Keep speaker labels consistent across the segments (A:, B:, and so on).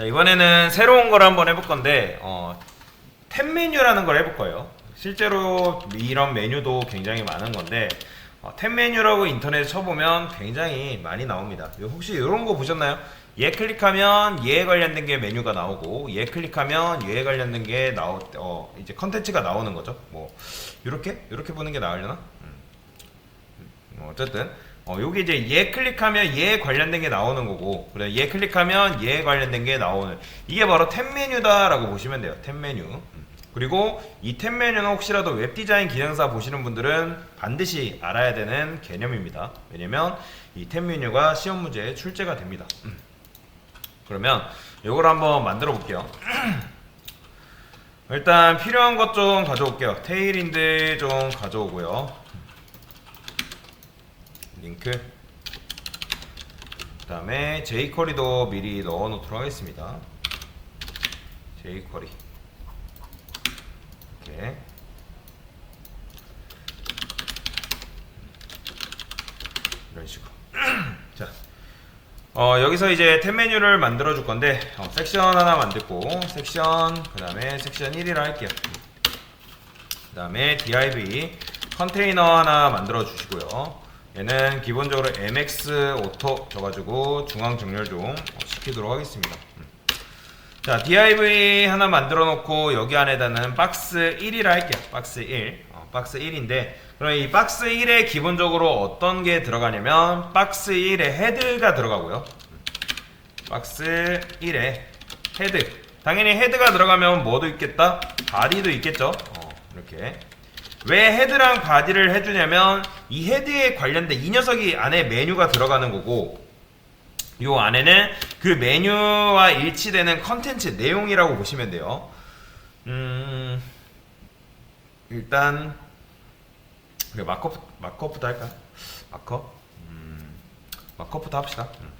A: 자, 이번에는 새로운 걸 한번 해볼 건데, 어, 탭 메뉴라는 걸 해볼 거예요. 실제로 이런 메뉴도 굉장히 많은 건데, 어, 탭 메뉴라고 인터넷에 쳐보면 굉장히 많이 나옵니다. 요- 혹시 이런 거 보셨나요? 얘 클릭하면 얘에 관련된 게 메뉴가 나오고, 얘 클릭하면 얘에 관련된 게 나오, 어, 이제 컨텐츠가 나오는 거죠. 뭐, 이렇게? 이렇게 보는 게 나으려나? 음, 어쨌든 어, 여기 이제 얘 클릭하면 얘에 관련된 게 나오는 거고 그래 얘 클릭하면 얘에 관련된 게 나오는 이게 바로 탭 메뉴다라고 보시면 돼요 탭 메뉴. 음. 그리고 이 탭 메뉴는 혹시라도 웹 디자인 기능사 보시는 분들은 반드시 알아야 되는 개념입니다. 왜냐면 이 탭 메뉴가 시험 문제에 출제가 됩니다. 음. 그러면 이걸 한번 만들어 볼게요. 일단 필요한 것 좀 가져올게요. 테일인데 좀 가져오고요 링크. 그 다음에 jQuery도 미리 넣어 놓도록 하겠습니다. jQuery 이렇게. 이런 식으로. 자 어, 여기서 이제 탭 메뉴를 만들어 줄 건데 어, 섹션 하나 만들고 섹션 그 다음에 섹션 1이라 할게요. 그 다음에 div 컨테이너 하나 만들어 주시고요 얘는 기본적으로 mx 오토 줘가지고 중앙 정렬 좀 어, 시키도록 하겠습니다. 음. 자 div 하나 만들어 놓고 여기 안에다는 박스 1이라 할게요. 박스 1 어, 박스 1인데 그럼 이 박스 1에 기본적으로 어떤 게 들어가냐면 박스 1에 헤드가 들어가고요. 박스 1에 헤드. 당연히 헤드가 들어가면 뭐도 있겠다? 바디도 있겠죠? 어, 이렇게 왜 헤드랑 바디를 해주냐면 이 헤드에 관련된 이 녀석이 안에 메뉴가 들어가는 거고 요 안에는 그 메뉴와 일치되는 컨텐츠 내용이라고 보시면 돼요. 음, 일단 그래, 마커프 마커프도 할까? 마커? 음, 마커프도 합시다. 음.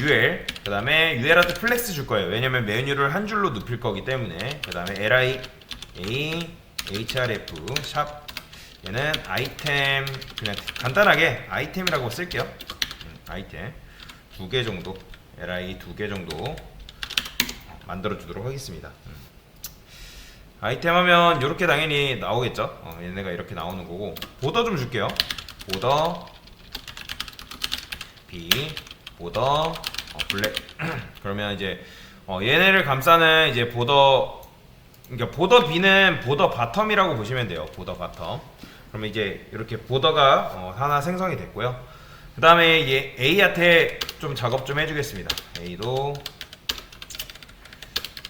A: UL 그 다음에 UL한테 플렉스 줄 거예요. 왜냐면 메뉴를 한 줄로 눕힐 거기 때문에 그 다음에 LI A href 샵 얘는 아이템 그냥 간단하게 아이템이라고 쓸게요. 음, 아이템 두 개 정도 li 두 개 정도 만들어 주도록 하겠습니다. 음. 아이템 하면 이렇게 당연히 나오겠죠. 어, 얘네가 이렇게 나오는 거고 보더 좀 줄게요. 보더 B 보더 어, 블랙 그러면 이제 어, 얘네를 감싸는 이제 보더 그러니까 보더 B는 보더 바텀이라고 보시면 돼요. 보더 바텀. 그러면 이제 이렇게 보더가 어, 하나 생성이 됐고요. 그 다음에 얘 A한테 좀 작업 좀 해주겠습니다. A도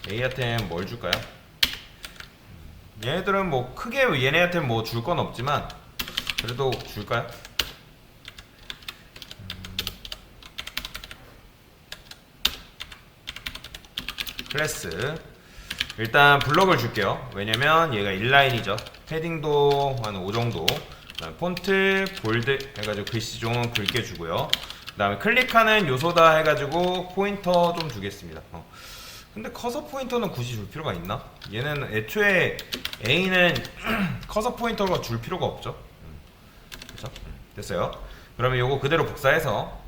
A: A한테 뭘 줄까요? 얘네들은 뭐 크게 얘네한테 뭐 줄 건 없지만 그래도 줄까요? 클래스 일단 블럭을 줄게요. 왜냐면 얘가 인라인이죠. 패딩도 한 5 정도. 그다음에 폰트 볼드 해가지고 글씨 좀 굵게 주고요. 그 다음에 클릭하는 요소다 해가지고 포인터 좀 주겠습니다. 어. 근데 커서 포인터는 굳이 줄 필요가 있나? 얘는 애초에 A는 커서 포인터가 줄 필요가 없죠. 음. 그렇죠? 음, 됐어요. 그러면 요거 그대로 복사해서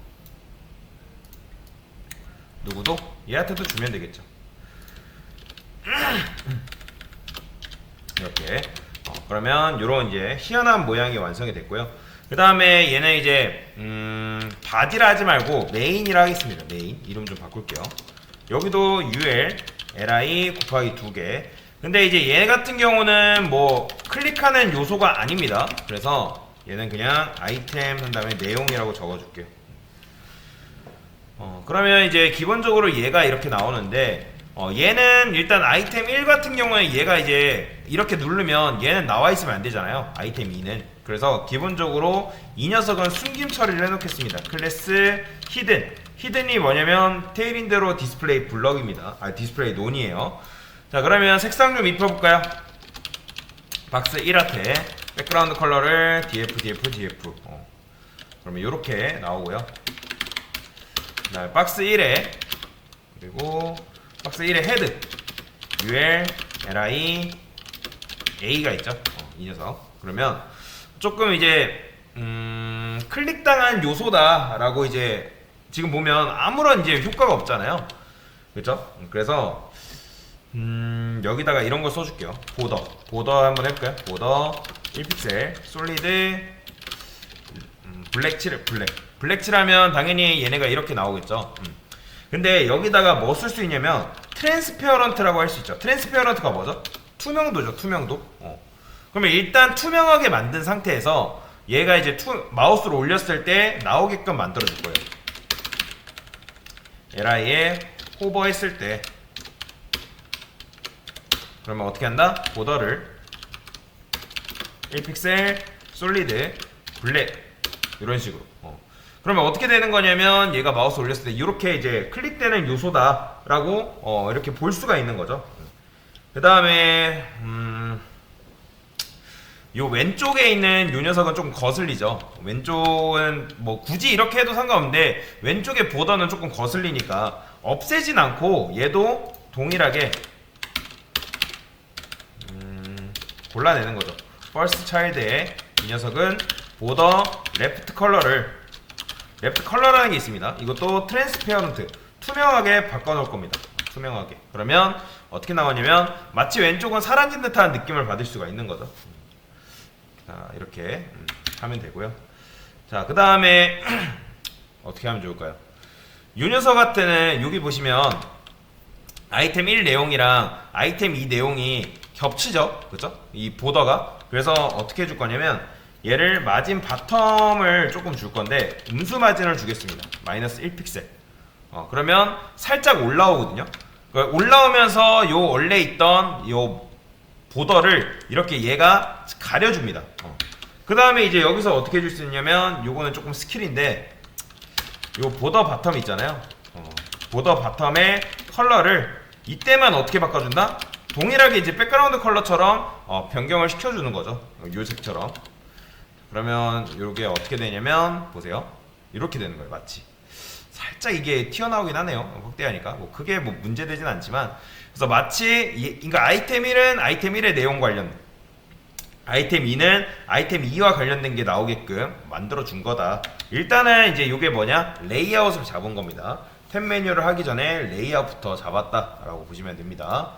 A: 누구도 얘한테도 주면 되겠죠 어, 그러면 이런 이제 희한한 모양이 완성이 됐고요. 그 다음에 얘는 이제 음, 바디라 하지 말고 메인이라 하겠습니다. 메인. 이름 좀 바꿀게요. 여기도 ul li 곱하기 두 개. 근데 이제 얘 같은 경우는 뭐 클릭하는 요소가 아닙니다. 그래서 얘는 그냥 아이템 한 다음에 내용이라고 적어줄게요. 어, 그러면 이제 기본적으로 얘가 이렇게 나오는데 어, 얘는 일단 아이템 1 같은 경우에 얘가 이제 이렇게 누르면 얘는 나와 있으면 안 되잖아요. 아이템 2는. 그래서 기본적으로 이 녀석은 숨김 처리를 해놓겠습니다. 클래스 히든. 히든이 뭐냐면 테일인대로 디스플레이 블럭입니다. 아, 디스플레이 논이에요. 자, 그러면 색상 좀 입혀볼까요? 박스 1한테 백그라운드 컬러를 df, df, df. 어. 그러면 이렇게 나오고요. 그 박스 1에 그리고 박스 1에 헤드 ul li a가 있죠 어, 이 녀석 그러면 조금 이제 음, 클릭당한 요소다 라고 이제 지금 보면 아무런 이제 효과가 없잖아요 그렇죠? 그래서 음, 여기다가 이런 걸 써줄게요. 보더. 보더 한번 해볼까요? 보더 1픽셀 솔리드 음, 블랙 칠 블랙 블랙 칠하면 당연히 얘네가 이렇게 나오겠죠. 음. 근데 여기다가 뭐 쓸 수 있냐면 트랜스페어런트라고 할 수 있죠. 트랜스페어런트가 뭐죠? 투명도죠. 투명도. 어. 그러면 일단 투명하게 만든 상태에서 얘가 이제 투, 마우스로 올렸을 때 나오게끔 만들어 줄 거예요. LI에 호버했을 때 그러면 어떻게 한다? 보더를 1픽셀 솔리드 블랙 이런 식으로 어. 그러면 어떻게 되는 거냐면 얘가 마우스 올렸을 때 이렇게 이제 클릭되는 요소다라고 어, 이렇게 볼 수가 있는 거죠 그 다음에 음, 요 왼쪽에 있는 요 녀석은 조금 거슬리죠 왼쪽은 뭐 굳이 이렇게 해도 상관없는데 왼쪽에 보더는 조금 거슬리니까 없애진 않고 얘도 동일하게 음, 골라내는 거죠. first child의 이 녀석은 보더 레프트 컬러를 레프트 컬러라는 게 있습니다. 이것도 트랜스페어런트 투명하게 바꿔놓을 겁니다. 투명하게. 그러면 어떻게 나오냐면 마치 왼쪽은 사라진 듯한 느낌을 받을 수가 있는 거죠. 자 이렇게 음, 하면 되고요. 자그 다음에 어떻게 하면 좋을까요? 이 녀석 같은 여기 보시면 아이템 1 내용이랑 아이템 2 내용이 겹치죠. 그죠? 이 보더가. 그래서 어떻게 해줄 거냐면 얘를 마진 바텀을 조금 줄 건데 음수 마진을 주겠습니다. 마이너스 1픽셀. 어, 그러면 살짝 올라오거든요. 그러니까 올라오면서 요 원래 있던 요 보더를 이렇게 얘가 가려줍니다. 어. 그 다음에 이제 여기서 어떻게 해줄 수 있냐면 요거는 조금 스킬인데 요 보더 바텀 있잖아요. 어, 보더 바텀의 컬러를 이때만 어떻게 바꿔준다? 동일하게 이제 백그라운드 컬러처럼 어, 변경을 시켜주는 거죠. 어, 요 색처럼. 그러면 요게 어떻게 되냐면 보세요. 이렇게 되는 거예요. 마치. 살짝 이게 튀어나오긴 하네요. 확대하니까. 뭐 크게 뭐 문제되진 않지만 그래서 마치 이, 그러니까 아이템 1은 아이템 1의 내용 관련 아이템 2는 아이템 2와 관련된 게 나오게끔 만들어 준 거다. 일단은 이제 이게 뭐냐? 레이아웃을 잡은 겁니다. 탭 메뉴를 하기 전에 레이아웃부터 잡았다라고 보시면 됩니다.